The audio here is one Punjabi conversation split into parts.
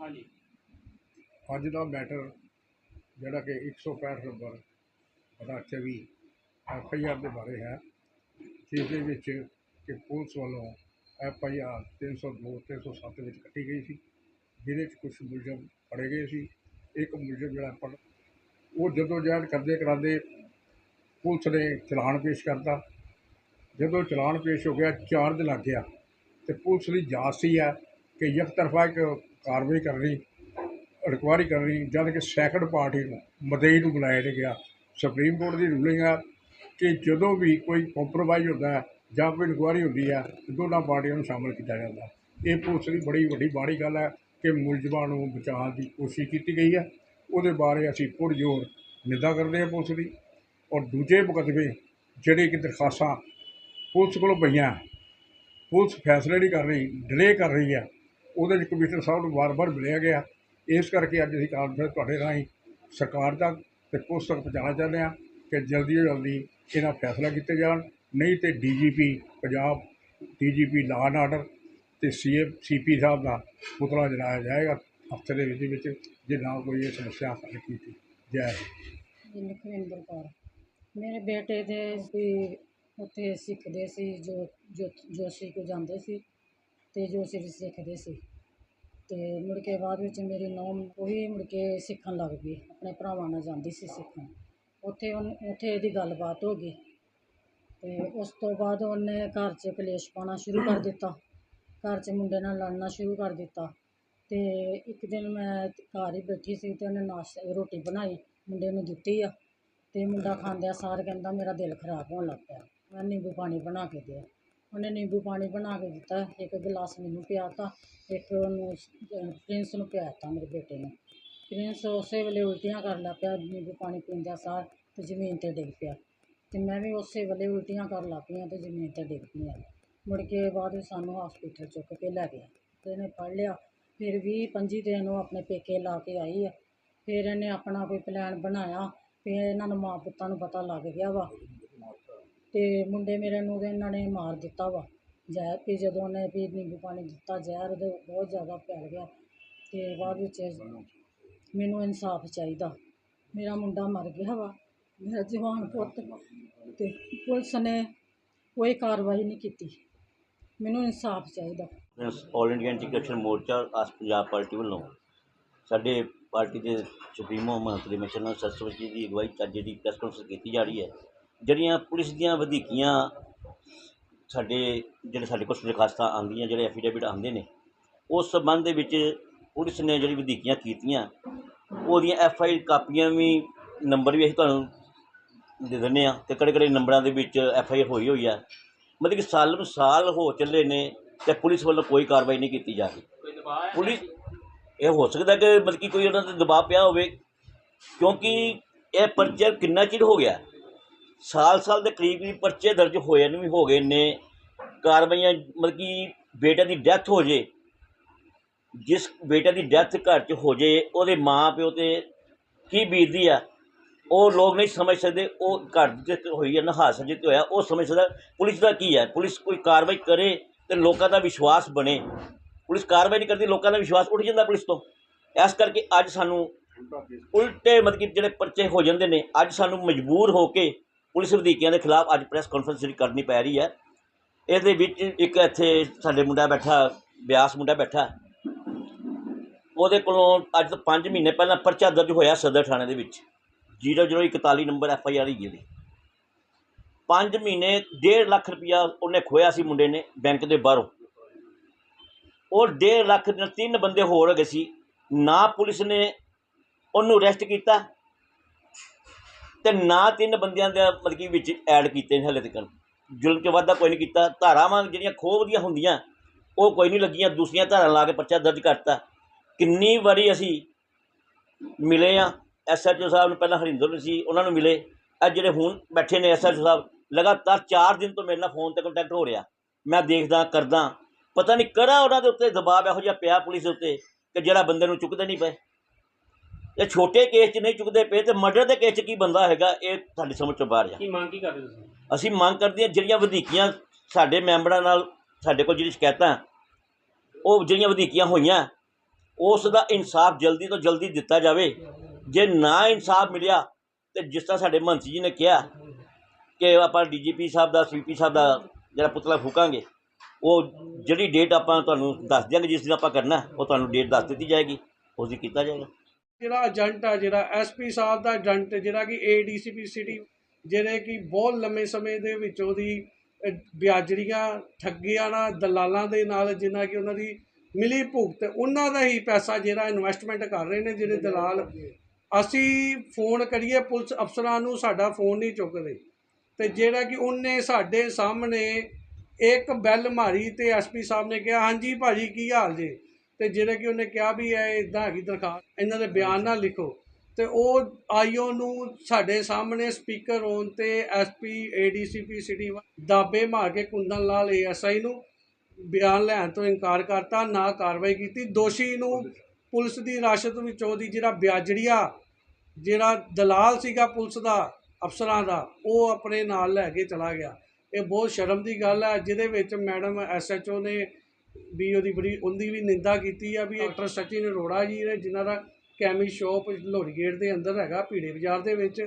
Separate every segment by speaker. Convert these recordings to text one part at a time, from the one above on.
Speaker 1: ਹਾਂਜੀ।
Speaker 2: ਅੱਜ ਦਾ ਮੈਟਰ ਜਿਹੜਾ ਕਿ 165 ਨੰਬਰ ਬੜਾ 24 ਐਫ ਆਈ ਆਰ ਦੇ ਬਾਰੇ ਹੈ। ਜਿਸ ਦੇ ਵਿੱਚ ਕਿ ਪੁਲਿਸ ਵੱਲੋਂ ਐਫ ਆਈ ਆਰ 302 307 ਵਿੱਚ ਕੱਟੀ ਗਈ ਸੀ, ਜਿਹਦੇ 'ਚ ਕੁਝ ਮੁਲਜ਼ਮ ਫੜੇ ਗਏ ਸੀ। ਇੱਕ ਮੁਲਜ਼ਮ ਜਿਹੜਾ ਪੜ ਉਹ ਜਦੋਂ ਜਹਿਦ ਕਰਦੇ ਕਰਾਂਦੇ ਪੁਲਿਸ ਨੇ ਚਲਾਨ ਪੇਸ਼ ਕਰਤਾ। ਜਦੋਂ ਚਲਾਨ ਪੇਸ਼ ਹੋ ਗਿਆ, ਚਾਰਜ ਲੱਗ ਗਿਆ। ਤੇ ਪੁਲਿਸ ਦੀ ਜਾਂਚ ਸੀ ਹੈ ਕਿ ਇੱਕ ਤਰਫਾ ਇੱਕ ਕਾਰਵਾਈ ਕਰਨੀ ਰਿਕਵਾਰੀ ਕਰਨੀ ਜਦ ਕਿ ਸੈਕੰਡ ਪਾਰਟੀ ਨੂੰ ਮਦਈ ਨੂੰ ਬੁਲਾਇਆ ਨਹੀਂ ਗਿਆ। ਸੁਪਰੀਮ ਕੋਰਟ ਦੀ ਰੂਲਿੰਗ ਆ ਕਿ ਜਦੋਂ ਵੀ ਕੋਈ ਕੰਪਰੋਮਾਈਜ਼ ਹੁੰਦਾ ਜਾਂ ਕੋਈ ਇਨਕੁਆਇਰੀ ਹੁੰਦੀ ਹੈ, ਦੋਨਾਂ ਪਾਰਟੀਆਂ ਨੂੰ ਸ਼ਾਮਲ ਕੀਤਾ ਜਾਂਦਾ। ਇਹ ਪੁਲਿਸ ਦੀ ਬੜੀ ਵੱਡੀ ਮਾੜੀ ਗੱਲ ਹੈ ਕਿ ਮੁਲਜ਼ਮਾਂ ਨੂੰ ਬਚਾਉਣ ਦੀ ਕੋਸ਼ਿਸ਼ ਕੀਤੀ ਗਈ ਹੈ। ਉਹਦੇ ਬਾਰੇ ਅਸੀਂ ਪੁਰਜੋਰ ਨਿੰਦਾ ਕਰਦੇ ਹਾਂ ਪੁਲਿਸ ਦੀ। ਔਰ ਦੂਜੇ ਮੁਕੱਦਮੇ, ਜਿਹੜੇ ਕਿ ਦਰਖਾਸਤਾਂ ਪੁਲਿਸ ਕੋਲੋਂ ਪਈਆਂ, ਪੁਲਿਸ ਫੈਸਲੇ ਨਹੀਂ ਕਰ ਰਹੀ ਡਿਲੇ ਕਰ ਰਹੀ ਹੈ। ਉਹਦੇ 'ਚ ਕਮਿਸ਼ਨਰ ਸਾਹਿਬ ਨੂੰ ਵਾਰ-ਵਾਰ ਮਿਲਿਆ ਗਿਆ। ਇਸ ਕਰਕੇ ਅੱਜ ਅਸੀਂ ਕਾਨਫਰੰਸ ਤੁਹਾਡੇ ਰਾਹੀਂ ਸਰਕਾਰ ਤੱਕ ਅਤੇ ਪੁਲਿਸ ਤੱਕ ਪਹੁੰਚਾਉਣਾ ਚਾਹੁੰਦੇ ਹਾਂ ਕਿ ਜਲਦੀ ਤੋਂ ਜਲਦੀ ਇਹਨਾਂ ਫੈਸਲਾ ਕੀਤੇ ਜਾਣ। ਨਹੀਂ ਤਾਂ D G P Punjab D G P law and order ਤੇ ਸੀ ਪੀ ਸਾਹਿਬ ਦਾ ਪੁਤਲਾ ਜਲਾਇਆ ਜਾਏਗਾ ਹਫ਼ਤੇ ਦੇ ਵਿੱਚ ਵਿੱਚ, ਜੇ ਨਾ ਕੋਈ ਇਹ ਸਮੱਸਿਆ ਹੱਲ ਕੀਤੀ ਜਾਏ।
Speaker 3: ਜੀ ਲਖਵਿੰਦਰ ਕੌਰ। ਮੇਰੇ ਬੇਟੇ ਦੇ ਵੀ ਉੱਥੇ ਸਿੱਖਦੇ ਸੀ, ਜੋ ਜੋ ਜੋਸ਼ੀ ਕੋ ਜਾਂਦੇ ਸੀ। ਅਤੇ ਜੋ ਵੀ ਸਿੱਖਦੇ ਸੀ। ਅਤੇ ਮੁੜ ਕੇ ਬਾਅਦ ਵਿੱਚ ਮੇਰੀ ਨੂੰਹ ਉਹ ਵੀ ਮੁੜ ਕੇ ਸਿੱਖਣ ਲੱਗ ਪਈ ਆਪਣੇ ਭਰਾਵਾਂ ਨਾਲ ਜਾਂਦੀ ਸੀ ਸਿੱਖਣ। ਉੱਥੇ ਉਹਨੂੰ, ਉੱਥੇ ਇਹਦੀ ਗੱਲਬਾਤ ਹੋ ਗਈ। ਅਤੇ ਉਸ ਤੋਂ ਬਾਅਦ ਉਹਨੇ ਘਰ 'ਚ ਕਲੇਸ਼ ਪਾਉਣਾ ਸ਼ੁਰੂ ਕਰ ਦਿੱਤਾ। ਘਰ 'ਚ ਮੁੰਡੇ ਨਾਲ ਲੜਨਾ ਸ਼ੁਰੂ ਕਰ ਦਿੱਤਾ। ਅਤੇ ਇੱਕ ਦਿਨ ਮੈਂ ਘਰ ਹੀ ਬੈਠੀ ਸੀ ਅਤੇ ਉਹਨੇ ਨਾਸ਼ਤਾ, ਰੋਟੀ ਬਣਾਈ। ਮੁੰਡੇ ਨੂੰ ਦਿੱਤੀ ਆ। ਅਤੇ ਮੁੰਡਾ ਖਾਂਦਿਆਂ ਸਾਰ ਕਹਿੰਦਾ, ਮੇਰਾ ਦਿਲ ਖਰਾਬ ਹੋਣ ਲੱਗ ਪਿਆ। ਮੈਂ ਨਿੰਬੂ ਪਾਣੀ ਬਣਾ ਕੇ ਦਿਆ। ਉਹਨੇ ਨਿੰਬੂ ਪਾਣੀ ਬਣਾ ਕੇ ਦਿੱਤਾ, ਇੱਕ ਗਿਲਾਸ ਮੈਨੂੰ ਪਿਆਤਾ, ਇੱਕ ਉਹਨੂੰ ਪ੍ਰਿੰਸ ਨੂੰ ਪਿਆਤਾ ਮੇਰੇ ਬੇਟੇ ਨੂੰ। ਪ੍ਰਿੰਸ ਉਸੇ ਵੇਲੇ ਉਲਟੀਆਂ ਕਰਨ ਲੱਗ ਪਿਆ, ਨਿੰਬੂ ਪਾਣੀ ਪੀਂਦਿਆਂ ਸਾਰ ਅਤੇ ਜ਼ਮੀਨ 'ਤੇ ਡਿੱਗ ਪਿਆ। ਅਤੇ ਮੈਂ ਵੀ ਉਸੇ ਵੇਲੇ ਉਲਟੀਆਂ ਕਰਨ ਲੱਗ ਪਈਆਂ ਅਤੇ ਜ਼ਮੀਨ 'ਤੇ ਡਿੱਗ ਪਈ ਹਾਂ। ਮੁੜ ਕੇ ਬਾਅਦ ਵਿੱਚ ਸਾਨੂੰ ਹਸਪੀਟਲ ਚੁੱਕ ਕੇ ਲੈ ਗਿਆ ਅਤੇ ਇਹਨੇ ਫੜ ਲਿਆ। ਫਿਰ ਵੀਹ ਪੰਜੀ ਦਿਨ ਉਹ ਆਪਣੇ ਪੇਕੇ ਲਾ ਕੇ ਆਈ ਆ। ਫਿਰ ਇਹਨੇ ਆਪਣਾ ਕੋਈ ਪਲੈਨ ਬਣਾਇਆ ਫਿਰ ਇਹਨਾਂ ਨੂੰ ਮਾਂ ਪੁੱਤਾਂ ਨੂੰ ਪਤਾ ਲੱਗ ਗਿਆ ਵਾ ਅਤੇ ਮੁੰਡੇ ਮੇਰੇ ਨੂੰ ਤੇ ਇਹਨਾਂ ਨੇ ਮਾਰ ਦਿੱਤਾ ਵਾ, ਜ਼ਹਿਰ ਵੀ ਜਦੋਂ ਉਹਨੇ ਵੀ ਨਿੰਬੂ ਪਾਣੀ ਦਿੱਤਾ ਜ਼ਹਿਰ, ਉਹਦੇ ਬਹੁਤ ਜ਼ਿਆਦਾ ਫੈਲ ਗਿਆ ਅਤੇ ਬਾਅਦ ਵਿੱਚ ਮੈਨੂੰ ਇਨਸਾਫ ਚਾਹੀਦਾ। ਮੇਰਾ ਮੁੰਡਾ ਮਰ ਗਿਆ ਵਾ, ਮੇਰਾ ਜਵਾਨ ਪੁੱਤ ਵਾ ਤੇ ਪੁਲਿਸ ਨੇ ਕੋਈ ਕਾਰਵਾਈ ਨਹੀਂ ਕੀਤੀ। ਮੈਨੂੰ ਇਨਸਾਫ ਚਾਹੀਦਾ।
Speaker 4: ਆਲ ਇੰਡੀਆ ਐਂਟੀ ਕਰਪਸ਼ਨ ਮੋਰਚਾ ਆਸ ਪੰਜਾਬ ਪਾਰਟੀ ਵੱਲੋਂ ਸਾਡੇ ਪਾਰਟੀ ਦੇ ਸੁਪਰੀਮੋ ਮੰਤਰੀ ਮਿਸ਼ਨ ਸਰਸਵਤੀ ਦੀ ਅਗਵਾਈ ਅੱਜ ਦੀ ਪ੍ਰੈਸ ਕਾਨਫਰੰਸ ਕੀਤੀ ਜਾ ਰਹੀ ਹੈ ਜਿਹੜੀਆਂ ਪੁਲਿਸ ਦੀਆਂ ਵਧੀਕੀਆਂ ਸਾਡੇ ਜਿਹੜੇ ਸਾਡੇ ਕੋਲ ਦਰਖਾਸਤਾਂ ਆਉਂਦੀਆਂ ਜਿਹੜੇ ਐਫੀਡੇਵਿਟ ਆਉਂਦੇ ਨੇ ਉਸ ਸੰਬੰਧ ਦੇ ਵਿੱਚ ਪੁਲਿਸ ਨੇ ਜਿਹੜੀ ਵਧੀਕੀਆਂ ਕੀਤੀਆਂ ਉਹਦੀਆਂ ਐਫ ਆਈ ਕਾਪੀਆਂ ਵੀ ਨੰਬਰ ਵੀ ਅਸੀਂ ਤੁਹਾਨੂੰ ਦੇ ਦਿੰਦੇ ਆ ਤੇ ਕਿਹੜੇ ਕਿਹੜੇ ਨੰਬਰਾਂ ਦੇ ਵਿੱਚ ਐਫ ਆਈ ਹੋਈ ਹੋਈ ਆ। ਮਤਲਬ ਕਿ ਸਾਲ ਨੂੰ ਸਾਲ ਹੋ ਚੱਲੇ ਨੇ ਤੇ ਪੁਲਿਸ ਵੱਲੋਂ ਕੋਈ ਕਾਰਵਾਈ ਨਹੀਂ ਕੀਤੀ ਜਾ ਰਹੀ।
Speaker 1: ਹੈ
Speaker 4: ਪੁਲਿਸ ਇਹ ਹੋ ਸਕਦਾ ਕਿ ਮਤਲਬ ਕਿ ਕੋਈ ਉਹਨਾਂ ਤੇ ਦਬਾਅ ਪਿਆ ਹੋਵੇ ਕਿਉਂਕਿ ਇਹ ਪਰਚੇ ਕਿੰਨਾ ਚਿਰ ਹੋ ਗਿਆ? ਸਾਲ ਸਾਲ ਦੇ ਕਰੀਬ ਕਰੀਬ ਪਰਚੇ ਦਰਜ ਹੋਏ ਨੂੰ ਵੀ ਹੋ ਗਏ ਨੇ। ਕਾਰਵਾਈਆਂ ਮਤਲਬ ਕਿ ਬੇਟੇ ਦੀ ਡੈਥ ਹੋ ਜੇ ਜਿਸ ਬੇਟੇ ਦੀ ਡੈਥ ਘਰ 'ਚ ਹੋ ਜੇ ਉਹਦੇ ਮਾਂ ਪਿਓ ਤੇ ਕੀ ਬੀਤਦੀ ਆ ਉਹ ਲੋਕ ਨਹੀਂ ਸਮਝ ਸਕਦੇ ਉਹ ਘਰ ਜਿੱਤ ਹੋਈ ਹੈ ਨਾ ਹਾਦਸਾ ਜਿੱਤ ਹੋਇਆ ਉਹ ਸਮਝ ਸਕਦਾ ਪੁਲਿਸ ਦਾ ਕੀ ਹੈ ਪੁਲਿਸ ਕੋਈ ਕਾਰਵਾਈ ਕਰੇ ਤੇ ਲੋਕਾਂ ਦਾ ਵਿਸ਼ਵਾਸ ਬਣੇ। ਪੁਲਿਸ ਕਾਰਵਾਈ ਨਹੀਂ ਕਰਦੀ ਲੋਕਾਂ ਦਾ ਵਿਸ਼ਵਾਸ ਉੱਠ ਜਾਂਦਾ ਪੁਲਿਸ ਤੋਂ। ਇਸ ਕਰਕੇ ਅੱਜ ਸਾਨੂੰ ਉਲਟੇ ਮਤਲਬ ਕਿ ਜਿਹੜੇ ਪਰਚੇ ਹੋ ਜਾਂਦੇ ਨੇ ਅੱਜ ਸਾਨੂੰ ਮਜਬੂਰ ਹੋ ਕੇ ਪੁਲਿਸ ਵਧੀਕੀਆਂ ਦੇ ਖਿਲਾਫ ਅੱਜ ਪ੍ਰੈਸ ਕਾਨਫਰੰਸ ਜਿਹੜੀ ਕਰਨੀ ਪੈ ਰਹੀ ਹੈ। ਇਹਦੇ ਵਿੱਚ ਇੱਕ ਇੱਥੇ ਸਾਡੇ ਮੁੰਡਾ ਬੈਠਾ, ਬਿਆਸ ਮੁੰਡਾ ਬੈਠਾ। ਉਹਦੇ ਕੋਲੋਂ ਅੱਜ ਤੋਂ 5 ਮਹੀਨੇ ਪਹਿਲਾਂ ਪਰਚਾ ਦਰਜ ਹੋਇਆ ਸਦਰ ਥਾਣੇ ਦੇ ਵਿੱਚ। 0041 ਨੰਬਰ ਐਫ ਆਈ ਆਰ ਹੀ ਉਹਦੀ 5 ਮਹੀਨੇ 1.5 ਲੱਖ ਰੁਪਇਆ ਉਹਨੇ ਖੋਇਆ ਸੀ ਮੁੰਡੇ ਨੇ ਬੈਂਕ ਦੇ ਬਾਹਰੋਂ। ਉਹ 1.5 ਲੱਖ ਦੇ ਤਿੰਨ ਬੰਦੇ ਹੋਰ ਗਏ ਸੀ। ਨਾ ਪੁਲਿਸ ਨੇ ਉਹਨੂੰ ਅਰੈਸਟ ਕੀਤਾ ਤੇ ਨਾ ਤਿੰਨ ਬੰਦਿਆਂ ਦੇ ਮਤਲਬ ਕਿ ਵਿੱਚ ਐਡ ਕੀਤੇ ਨੇ ਹਲੇ ਤੱਕ। ਜ਼ੁਲਮ 'ਚ ਵਾਧਾ ਕੋਈ ਨਹੀਂ ਕੀਤਾ। ਧਾਰਾਵਾਂ ਜਿਹੜੀਆਂ ਖੋਹ ਦੀਆਂ ਹੁੰਦੀਆਂ, ਉਹ ਕੋਈ ਨਹੀਂ ਲੱਗੀਆਂ। ਦੂਸਰੀਆਂ ਧਾਰਾਂ ਲਾ ਕੇ ਪਰਚਾ ਦਰਜ ਕਰਤਾ। ਕਿੰਨੀ ਵਾਰੀ ਅਸੀਂ ਮਿਲੇ ਆ। ਐਸਐਚਓ ਸਾਹਿਬ ਨੂੰ ਪਹਿਲਾਂ ਹਰਿੰਦਰ ਸੀ, ਉਹਨਾਂ ਨੂੰ ਮਿਲੇ। ਅੱਜ ਜਿਹੜੇ ਹੁਣ ਬੈਠੇ ਨੇ ਐਸਐਚਓ ਸਾਹਿਬ, ਲਗਾਤਾਰ 4 ਦਿਨ ਤੋਂ ਮੇਰੇ ਨਾਲ ਫੋਨ ਤੇ ਕੰਟੈਕਟ ਹੋ ਰਿਹਾ। ਮੈਂ ਦੇਖਦਾ, ਕਰਦਾ। ਪਤਾ ਨਹੀਂ ਕਰਾ ਉਹਨਾਂ ਦੇ ਉੱਤੇ ਦਬਾਅ ਇਹੋ ਜਿਹਾ ਪਿਆ ਪੁਲਿਸ ਦੇ ਉੱਤੇ ਕਿ ਜਿਹੜਾ ਬੰਦੇ ਨੂੰ ਚੁੱਕਦੇ ਨਹੀਂ ਪਏ। ਇਹ ਛੋਟੇ ਕੇਸ 'ਚ ਨਹੀਂ ਚੁੱਕਦੇ ਪਏ ਤੇ ਮਰਡਰ ਦੇ ਕੇਸ 'ਚ ਕੀ ਬੰਦਾ ਹੈਗਾ ਇਹ ਸਾਡੀ ਸਮਝ ਤੋਂ ਬਾਹਰ ਆ।
Speaker 1: ਕੀ ਮੰਗ ਕੀ ਕਰਦੇ ਤੁਸੀਂ?
Speaker 4: ਅਸੀਂ ਮੰਗ ਕਰਦੇ ਹਾਂ ਜਿਹੜੀਆਂ ਵਧੀਕੀਆਂ ਸਾਡੇ ਮੈਂਬਰਾਂ ਨਾਲ ਸਾਡੇ ਕੋਲ ਜਿਹੜੀ ਸ਼ਿਕਾਇਤਾਂ ਉਹ ਜਿਹੜੀਆਂ ਵਧੀਕੀਆਂ ਹੋਈਆਂ ਉਸ ਦਾ ਇਨਸਾਫ ਜਲਦੀ ਤੋਂ ਜਲਦੀ ਦਿੱਤਾ ਜਾਵੇ। ਜੇ ਨਾ ਇਨਸਾਫ ਮਿਲਿਆ ਤੇ ਜਿਸ ਤਰ੍ਹਾਂ ਸਾਡੇ ਮੰਤਰੀ ਜੀ ਨੇ ਕਿਹਾ ਕਿ ਆਪਾਂ ਡੀਜੀਪੀ ਸਾਹਿਬ ਦਾ ਸੀਪੀ ਸਾਹਿਬ ਦਾ ਜਿਹੜਾ ਪੁਤਲਾ ਫੂਕਾਂਗੇ ਉਹ ਜਿਹੜੀ ਡੇਟ ਆਪਾਂ ਤੁਹਾਨੂੰ ਦੱਸ ਦਿਆਂਗੇ ਜਿਸ ਦਿਨ ਆਪਾਂ ਕਰਨਾ ਉਹ ਤੁਹਾਨੂੰ ਡੇਟ ਦੱਸ ਦਿੱਤੀ ਜਾਏਗੀ ਉਸ ਦੀ ਕੀਤਾ ਜਾਏਗਾ।
Speaker 1: ਜਿਹੜਾ ਏਜੰਟ ਆ ਜਿਹੜਾ ਐਸਪੀ ਸਾਹਿਬ ਦਾ ਏਜੰਟ ਜਿਹੜਾ ਕਿ ਏਡੀਸੀਪੀ ਸਿਟੀ ਜਿਹੜੇ ਕਿ ਬਹੁਤ ਲੰਮੇ ਸਮੇਂ ਦੇ ਵਿੱਚ ਉਹਦੀ ਅਹ, ਠੱਗੀਆਂ ਨਾਲ ਦਲਾਲਾਂ ਦੇ ਨਾਲ ਜਿਨ੍ਹਾਂ ਕਿ ਉਹਨਾਂ ਦੀ ਮਿਲੀ ਭੁਗਤ ਉਹਨਾਂ ਦਾ ਹੀ ਪੈਸਾ ਜਿਹੜਾ ਇਨਵੈਸਟਮੈਂਟ ਕਰ ਰਹੇ ਨੇ ਜਿਹੜੇ ਦਲਾਲ। ਅਸੀਂ ਫੋਨ ਕਰੀਏ ਪੁਲਿਸ ਅਫਸਰਾਂ ਨੂੰ ਸਾਡਾ ਫੋਨ ਨਹੀਂ ਚੁੱਕਦੇ। ਤੇ ਜਿਹੜਾ ਕਿ ਉਹਨੇ ਸਾਡੇ ਸਾਹਮਣੇ ਇੱਕ ਬੈਲ ਮਾਰੀ ਤੇ ਐਸਪੀ ਸਾਹਿਬ ਨੇ ਕਿਹਾ ਹਾਂਜੀ ਭਾਜੀ ਕੀ ਹਾਲ ਜੇ? ਤੇ ਜਿਹੜਾ ਕਿ ਉਹਨੇ ਕਿਹਾ ਵੀ ਇਹ ਇਦਾਂ ਹੈਗੀ ਦਰਖਾਸਤ ਇਹਨਾਂ ਦੇ ਬਿਆਨ ਨਾ ਲਿਖੋ। ਤੇ ਉਹ ਆਈਓ ਨੂੰ ਸਾਡੇ ਸਾਹਮਣੇ ਸਪੀਕਰ ਹੋਣ ਤੇ ਐਸਪੀ ਏਡੀਸੀਪੀ ਸਿਟੀ ਦਾਬੇ ਮਾਰ ਕੇ ਕੁੰਦਨ ਲਾਲ ਏਐਸਆਈ ਨੂੰ ਬਿਆਨ ਲੈਣ ਤੋਂ ਇਨਕਾਰ ਕਰਤਾ ਨਾ ਕਾਰਵਾਈ ਕੀਤੀ। ਦੋਸ਼ੀ ਨੂੰ ਪੁਲਿਸ ਦੀ ਰਾਸ਼ਤ ਵਿੱਚੋਂ ਦੀ ਜਿਹੜਾ ਵਿਆਜੜੀਆ ਜਿਹੜਾ ਦਲਾਲ ਸੀਗਾ ਪੁਲਿਸ ਦਾ ਅਫਸਰਾਂ ਦਾ ਉਹ ਆਪਣੇ ਨਾਲ ਲੈ ਕੇ ਚਲਾ ਗਿਆ। ਇਹ ਬਹੁਤ ਸ਼ਰਮ ਦੀ ਗੱਲ ਹੈ ਜਿਹਦੇ ਵਿੱਚ ਮੈਡਮ ਐਸਐਚਓ ਨੇ ਵੀ ਉਹਦੀ ਬੜੀ ਉਹਦੀ ਵੀ ਨਿੰਦਾ ਕੀਤੀ ਆ ਵੀ ਡਾਕਟਰ ਸਚਿਨ ਅਰੋੜਾ ਜੀ ਨੇ ਜਿਨ੍ਹਾਂ ਦਾ ਕੈਮੀ ਸ਼ੋਪ ਲੋਹੜੀ ਗੇਟ ਦੇ ਅੰਦਰ ਹੈਗਾ ਭੀੜੇ ਬਾਜ਼ਾਰ ਦੇ ਵਿੱਚ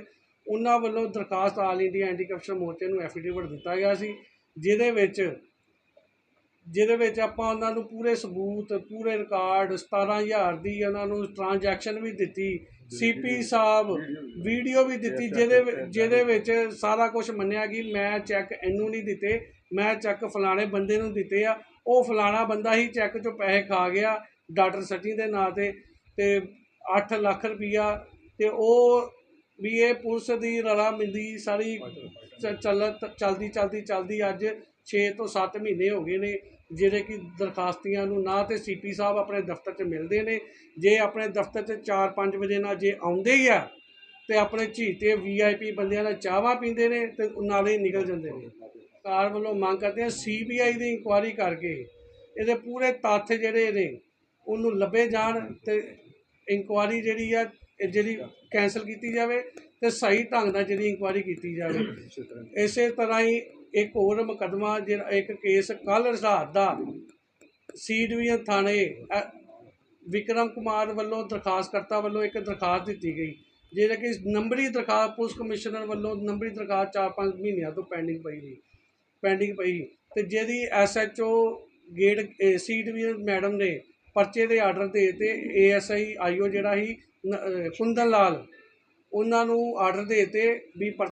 Speaker 1: ਉਹਨਾਂ ਵੱਲੋਂ ਦਰਖਾਸਤ ਆਲ ਇੰਡੀਆ ਐਂਟੀ ਕਰਪਸ਼ਨ ਮੋਰਚੇ ਨੂੰ ਐਫੀਡੇਵਿਟ ਦਿੱਤਾ ਗਿਆ ਸੀ ਜਿਹਦੇ ਵਿੱਚ ਜਿਹਦੇ ਵਿੱਚ ਆਪਾਂ ਉਹਨਾਂ ਨੂੰ ਪੂਰੇ ਸਬੂਤ ਪੂਰੇ ਰਿਕਾਰਡ 17000 ਦੀ ਉਹਨਾਂ ਨੂੰ ਟ੍ਰਾਂਜੈਕਸ਼ਨ ਵੀ ਦਿੱਤੀ ਸੀਪੀ ਸਾਹਿਬ ਵੀਡੀਓ ਵੀ ਦਿੱਤੀ ਜਿਹਦੇ ਜਿਹਦੇ ਵਿੱਚ ਸਾਰਾ ਕੁਝ ਮੰਨਿਆ ਕਿ ਮੈਂ ਚੈੱਕ ਇਹਨੂੰ ਨਹੀਂ ਦਿੱਤੇ ਮੈਂ ਚੈੱਕ ਫਲਾਣੇ ਬੰਦੇ ਨੂੰ ਦਿੱਤੇ ਆ ਉਹ ਫਲਾਣਾ ਬੰਦਾ ਹੀ ਚੈੱਕ ਚੋਂ ਪੈਸੇ ਖਾ ਗਿਆ, ਡਾਕਟਰ ਸਚਿਨ ਦੇ ਨਾਂ ਤੇ ਤੇ 8 ਲੱਖ ਰੁਪਈਆ ਤੇ ਉਹ ਵੀ ਇਹ ਪੁਲਿਸ ਦੀ ਰਲਾ ਮਿਲਦੀ ਸਾਰੀ ਚ- ਚੱਲ ਚਲਦੀ ਚਲਦੀ ਚਲਦੀ ਅੱਜ 6 ਤੋਂ 7 ਮਹੀਨੇ ਹੋ ਗਏ ਨੇ, ਜਿਹੜੇ ਕਿ ਦਰਖਾਸਤੀਆਂ ਨੂੰ ਨਾ ਤੇ ਸੀਪੀ ਸਾਹਿਬ ਆਪਣੇ ਦਫ਼ਤਰ 'ਚ ਮਿਲਦੇ ਨੇ, ਜੇ ਆਪਣੇ ਦਫ਼ਤਰ 'ਚ 4-5 ਵਜੇ ਨਾਲ ਜੇ ਆਉਂਦੇ ਹੀ ਆ, ਤੇ ਆਪਣੇ ਝੀਤੇ ਵੀਆਈਪੀ ਬੰਦਿਆਂ ਨਾਲ ਚਾਹਵਾ ਪੀਂਦੇ ਨੇ ਤੇ ਨਾਲੇ ਨਿਕਲ ਜਾਂਦੇ ਨੇ। ਸਰਕਾਰ ਵੱਲੋਂ ਮੰਗ ਕਰਦੇ ਆ ਸੀਬੀਆਈ ਦੀ ਇਨਕੁਆਇਰੀ ਕਰਕੇ ਇਹਦੇ ਪੂਰੇ ਤੱਥ ਜਿਹੜੇ ਨੇ, ਉਹਨੂੰ ਲੱਭੇ ਜਾਣ ਤੇ ਇਨਕੁਆਇਰੀ ਜਿਹੜੀ ਆ, ਇਹ ਜਿਹੜੀ ਕੈਂਸਲ ਕੀਤੀ ਜਾਵੇ ਤੇ ਸਹੀ ਢੰਗ ਨਾਲ ਜਿਹੜੀ ਇਨਕੁਆਇਰੀ ਕੀਤੀ ਜਾਵੇ। ਇਸੇ ਤਰ੍ਹਾਂ ਹੀ ਇੱਕ ਹੋਰ ਮੁਕੱਦਮਾ ਜਿਹੜਾ, ਇੱਕ ਕੇਸ ਕੱਲ ਰਾਤ ਦਾ ਸੀ ਡਿਵੀਜ਼ਨ ਥਾਣੇ ਵਿਕਰਮ ਕੁਮਾਰ ਵੱਲੋਂ ਦਰਖਾਸਤਕਰਤਾ ਵੱਲੋਂ ਇੱਕ ਦਰਖਾਸਤ ਦਿੱਤੀ ਗਈ, ਜਿਹੜਾ ਕਿ ਨੰਬਰੀ ਦਰਖਾਸਤ ਪੁਲਿਸ ਕਮਿਸ਼ਨਰ ਵੱਲੋਂ ਨੰਬਰੀ ਦਰਖਾਸਤ 4-5 ਮਹੀਨਿਆਂ ਤੋਂ ਪੈਂਡਿੰਗ ਪਈ ਸੀ ਪੈਂਡਿੰਗ ਪਈ। ਤੇ ਜਿਹਦੀ ਐਸਐਚਓ ਗੇਟ ਸੀ ਡਿਵੀਜ਼ਨ ਮੈਡਮ ਨੇ ਪਰਚੇ ਦੇ ਆਰਡਰ ਦੇ ਤੇ ਏਐਸਆਈ ਆਈਓ ਜਿਹੜਾ ਸੀ, ਨ- ਕੁੰਦਨ ਲਾਲ, ਉਹਨਾਂ ਨੂੰ ਆਰਡਰ ਦੇ ਤੇ ਵੀ ਪਰ-